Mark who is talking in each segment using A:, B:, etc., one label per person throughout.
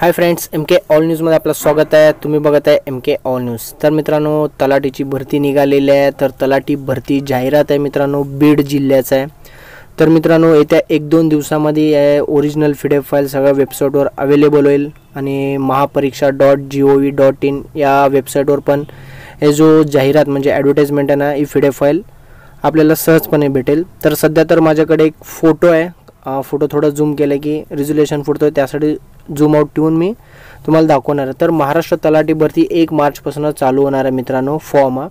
A: Hi friends M K all न्यूजमध्ये आपलं स्वागत आहे. तुम्ही बघत आहे एम के ऑल न्यूज तर मित्रांनो तलाठीची भरती निघालेली आहे. तर तलाठी भरती जाहिरात आहे मित्रांनो बीड जिल्ह्याचं आहे. तर मित्रांनो येत्या एक दोन दिवसामध्ये ओरिजिनल फिडेफ फाईल सगळ्या वेबसाईटवर अवेलेबल होईल. आणि Mahapariksha dot G O V dot in या वेबसाईटवर पण हे जो जाहिरात म्हणजे ॲडव्हर्टाईजमेंट आहे ना ही फिडेफ फाईल आपल्याला सहजपणे भेटेल. तर सध्या तर माझ्याकडे एक फोटो आहे. फोटो थोडं झूम केलं की रिझोल्युशन फुटतो त्यासाठी झूम आउट ठेवून मी तुम्हाला दाखवणार आहे. तर महाराष्ट्र तलाठी भरती एक मार्चपासून चालू होणार आहे मित्रांनो फॉर्म हा.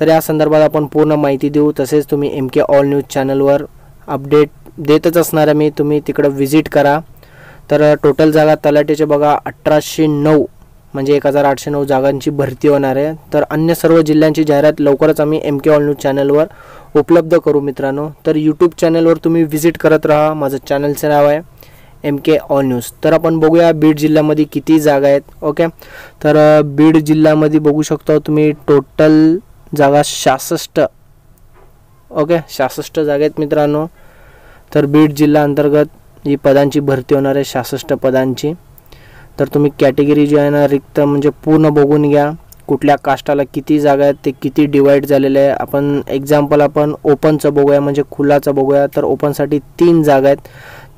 A: तर या संदर्भात आपण पूर्ण माहिती देऊ. तसेच तुम्ही एम के ऑल न्यूज चॅनलवर अपडेट देतच असणार आहे मी. तुम्ही तिकडं व्हिजिट करा. तर टोटल जागा तलाठीचे बघा अठराशे नऊ म्हणजे एक हजार आठशे नऊ जागांची भरती होणार आहे. तर अन्य सर्व जिल्ह्यांची जाहिरात लवकरच आम्ही एम के ऑल न्यूज चॅनलवर उपलब्ध करू मित्रांनो. तर यूट्यूब चॅनलवर तुम्ही व्हिजिट करत राहा. माझं चॅनलचं नाव आहे एम के ऑल न्यूज तर आपण बघूया बीड जिल्ह्यामध्ये किती जागा आहेत. ओके तर बीड जिल्ह्यामध्ये बघू शकतो तुम्ही टोटल जागा सहासष्ट. ओके सहासष्ट जागा आहेत मित्रांनो. तर बीड जिल्हा अंतर्गत ही पदांची भरती होणार आहे सहासष्ट पदांची. तर तुम्ही कॅटेगरी जी आहे ना रिक्त म्हणजे पूर्ण बघून घ्या. कुठल्या कास्टाला किती जागा आहेत ते किती डिवाईड झालेले आहे. आपण एक्झाम्पल आपण ओपनचं बघूया म्हणजे खुलाचं बघूया. तर ओपनसाठी तीन जागा आहेत.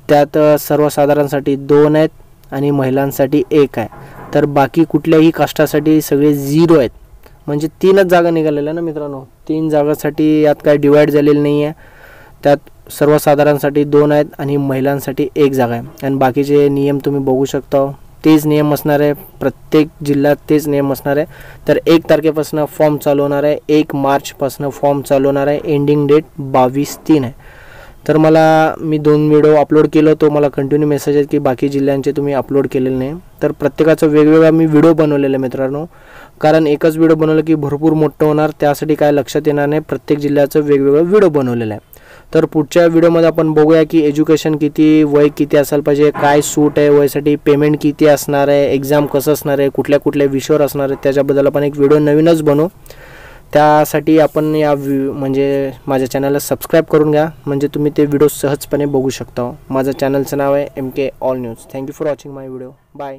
A: त्यात सर्वसाधारणसाठी दोन आहेत आणि महिलांसाठी एक आहे. तर बाकी कुठल्याही कास्टासाठी सगळे झिरो आहेत. म्हणजे तीनच जागा निघालेल्या ना मित्रांनो? तीन जागासाठी यात काय डिवाईड झालेलं नाही आहे. त्यात सर्वसाधारणसाठी दोन आहेत आणि महिलांसाठी एक जागा आहे. आणि बाकीचे नियम तुम्ही बघू शकता. तेच नियम असणार आहे. प्रत्येक जिल्ह्यात तेच नियम असणार आहे. तर एक तारखेपासून फॉर्म चालू होणार आहे. एक मार्चपासून फॉर्म चालू होणार आहे. एंडिंग डेट बावीस तीन आहे. तर मला मी दोन व्हिडिओ अपलोड केलं तो मला कंटिन्यू मेसेज आहेत की बाकी जिल्ह्यांचे तुम्ही अपलोड केलेले नाही. तर प्रत्येकाचं वेगवेगळा मी व्हिडिओ बनवलेला आहे मित्रांनो. कारण एकच व्हिडिओ बनवलं की भरपूर मोठं होणार. त्यासाठी काय लक्षात येणार नाही. प्रत्येक जिल्ह्याचं वेगवेगळं व्हिडिओ बनवलेलं आहे. तर पुढच्या व्हिडिओमध्ये आपण बघूया की एज्युकेशन किती वय किती असायला पाहिजे काय सूट आहे वयसाठी पेमेंट किती असणार आहे एक्झाम कसं असणार आहे कुठल्या कुठल्या विषयावर असणार आहे त्याच्याबद्दल आपण एक व्हिडिओ नवीनच बनवू. त्यासाठी आपण या म्हणजे माझ्या चॅनलला सबस्क्राईब करून घ्या म्हणजे तुम्ही ते व्हिडिओ सहजपणे बघू शकता. माझं चॅनलचं नाव आहे M K all news thank you for watching my video bye